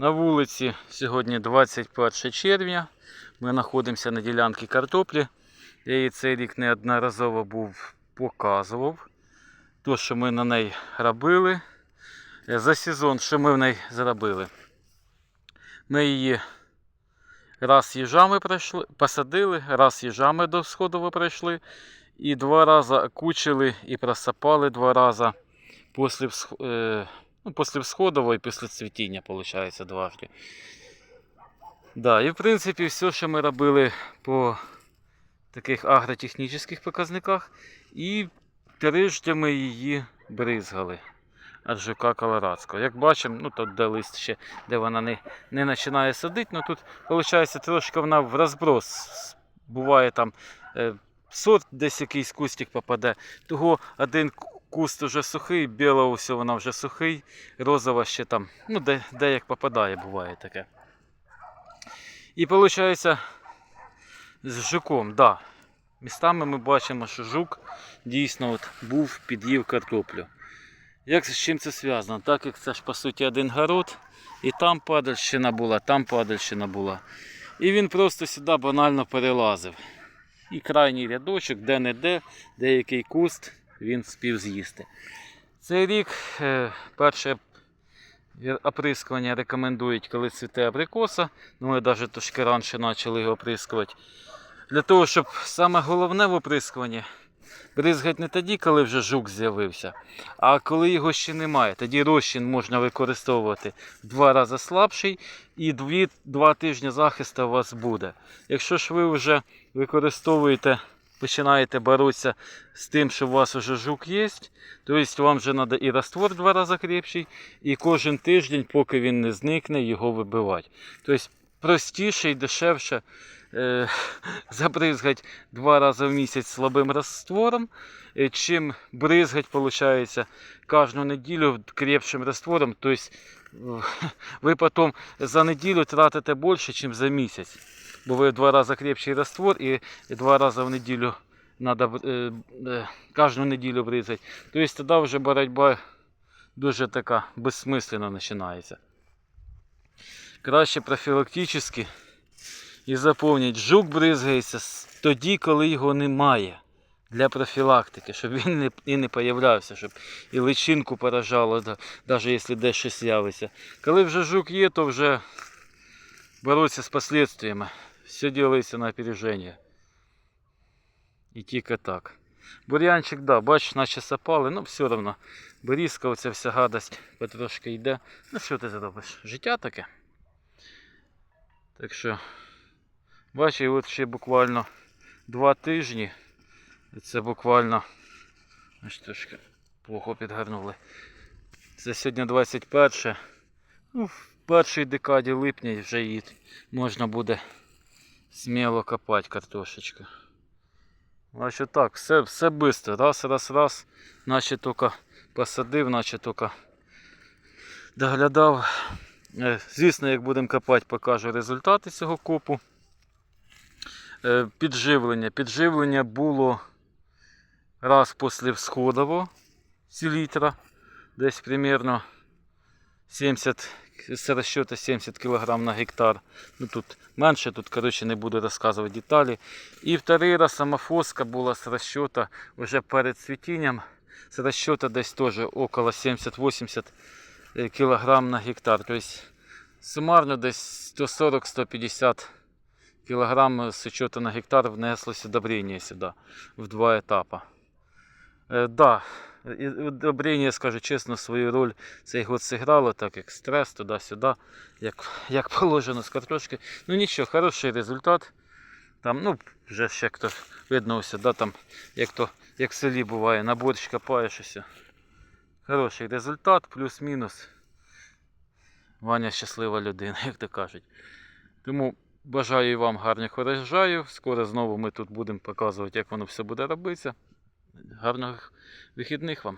На вулиці сьогодні 21 червня. Ми знаходимося на ділянці картоплі. Я її цей рік неодноразово був показував. То, що ми на неї робили. Е, За сезон, що ми в неї зробили. Ми її раз їжами пройшли, посадили, раз їжами до сходу пройшли. І два рази кучили і просапали два рази після, е, ну, після всходового і після цвітіння, виходить, дважди. Да, і в принципі все, що ми робили по таких агротехнічних показниках, і трижди ми її бризгали жука Колорадського. Як бачимо, ну тут де лист ще, де вона не, не починає садити, ну тут виходить трошки вона в розброс. Буває там е, сорт, десь якийсь кустик попаде. Того один куст вже сухий, біла усе вона вже сухий, розова ще там, ну де, де як попадає, буває таке. І виходить, з жуком, да. Містами ми бачимо, що жук дійсно от був, під'їв картоплю. Як з чим це зв'язано? Так як це ж по суті один город, і там падальщина була, там падальщина була. І він просто сюди банально перелазив. І крайній рядочок, де-не-де, деякий куст він спів з'їсти. Цей рік е, перше оприскування рекомендують, коли цвіте абрикоса. Ну, ми навіть трошки раніше почали його оприскувати. Для того, щоб саме головне в оприскуванні бризгати не тоді, коли вже жук з'явився, а коли його ще немає. Тоді розчин можна використовувати в два рази слабший і дві, два тижні захисту у вас буде. Якщо ж ви вже використовуєте, починаєте боротися з тим, що у вас вже жук є, то вам вже треба і раствор два рази крепший, і кожен тиждень, поки він не зникне, його вибивати. Тобто простіше і дешевше е, забризгати два рази в місяць слабим раствором, е, чим бризгать, виходить, кожну неділю крепшим раствором. Тобто ви потім за неділю тратите більше, ніж за місяць. Ви в два рази крепший раствор і два рази в неділю треба е, е, кожну неділю бризгати. Тобто тоді вже боротьба дуже така безсмислена починається. Краще профілактично і запомніть, жук бризгається тоді, коли його немає. Для профілактики, щоб він не, і не появлявся, щоб і личинку поражало, навіть якщо десь щось з'явиться. Коли вже жук є, то вже боротися з последствиями. Все робиться на опереження. І тільки так. Бур'янчик, да, бачиш, наче сапали, ну все одно. Берізка, оця вся гадость потрошки йде. Ну що ти зробиш? Життя таке. Так що, бачиш, от ще буквально два тижні. Це буквально. Аж трошки плохо підгорнули. Це сьогодні 21. Ну, в першій декаді липня вже її можна буде сміло копати картошечку. Значить так, все, все швидко. Раз, раз, раз. Наче тільки посадив, наче тільки доглядав. Е, Звісно, як будемо копати, покажу результати цього копу. Е, Підживлення. Підживлення було раз після всходового селітра. Десь примерно 70 з розчету 70 кг на гектар. Ну тут менше, тут коротше не буду розказувати деталі. І вторий раз самофоска була з розчета вже перед цвітінням. З розчета десь теж около 70-80 кг на гектар. Тобто сумарно десь 140-150 кг з учету на гектар внеслося удобрення сюди в два етапи. Е, да, і удобрення, скажу чесно, свою роль цей год зіграло, так як стрес туди-сюди, як, як положено з картошки. Ну нічого, хороший результат. Там, ну, вже ще хто видно ось, да, там, як, то, як в селі буває, на борщ копаєш. Хороший результат, плюс-мінус. Ваня щаслива людина, як то кажуть. Тому бажаю вам гарних урожаїв. Скоро знову ми тут будемо показувати, як воно все буде робитися. Гарних вихідних вам.